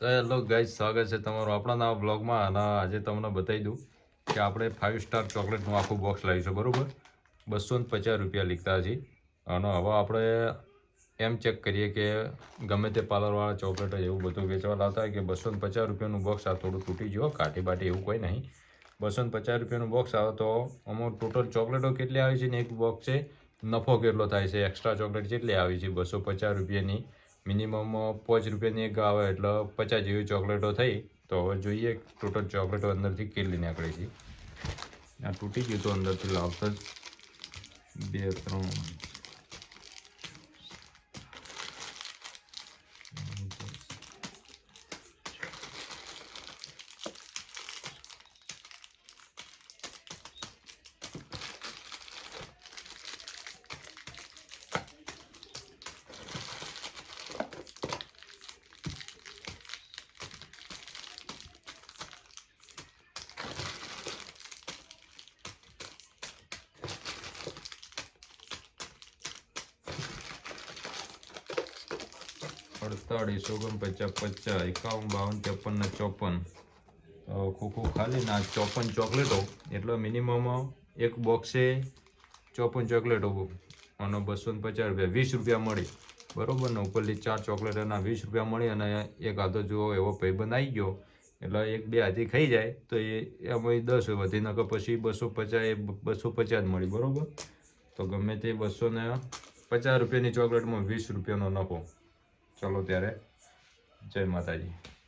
તો hello guys, સ્વાગત છે તમારું આપણા નવા બ્લોગમાં અને આજે તમને બતાવી દઉં કે આપણે ફાઇવ સ્ટાર ચોકલેટનું આખું બોક્સ લાવીશું, બરાબર? બસો ને પચાસ રૂપિયા લીધા છે. અને હવે આપણે એમ ચેક કરીએ કે ગમે તે પાર્લરવાળા ચોકલેટ એવું બધું વેચવા લાવતા હોય કે બસો ને પચાસ રૂપિયાનું બોક્સ આ થોડું તૂટી ગયો કાઠી બાટી એવું કોઈ નહીં. બસો ને પચાસ રૂપિયાનું બોક્સ આવે તો અમારું ટોટલ ચોકલેટો કેટલી આવે છે ને એક બોક્સ નફો કેટલો થાય છે? એક્સ્ટ્રા ચોકલેટ કેટલી આવી છે? બસો પચાસ રૂપિયાની. મિનિમમ પાંચ રૂપિયાની એક આવે એટલે પચાસ જેવી ચોકલેટો થઈ, તો હવે જોઈએ ટોટલ ચોકલેટો અંદરથી કેટલી નીકળે છે. આ તૂટી ગયું તો અંદરથી લાવતા જ બે, ત્રણ. અડતાળીસ, ઓગણપચાસ, પચાસ, એકાવન, બાવન, ત્રેપન ને ચોપન. ખોખું ખાલી ના ચોપન ચોકલેટો. એટલે મિનિમમ એક બોક્સે ચોપન ચોકલેટો અને બસો ને પચાસ રૂપિયા, વીસ રૂપિયા મળી. બરોબર ને? ઉપરથી ચાર ચોકલેટ એના વીસ રૂપિયા મળી અને એક આધો જો એવો ભાઈબંધ આવી ગયો. એટલે એક બે હાથી ખાઈ જાય તો એ એમાં દસ વધી નકર પછી બસો પચાસ એ બસો પચાસ મળી. બરાબર? તો ગમે તે બસો ને પચાસ રૂપિયાની ચોકલેટમાં વીસ રૂપિયાનો નફો. ચલો ત્યારે જય માતાજી.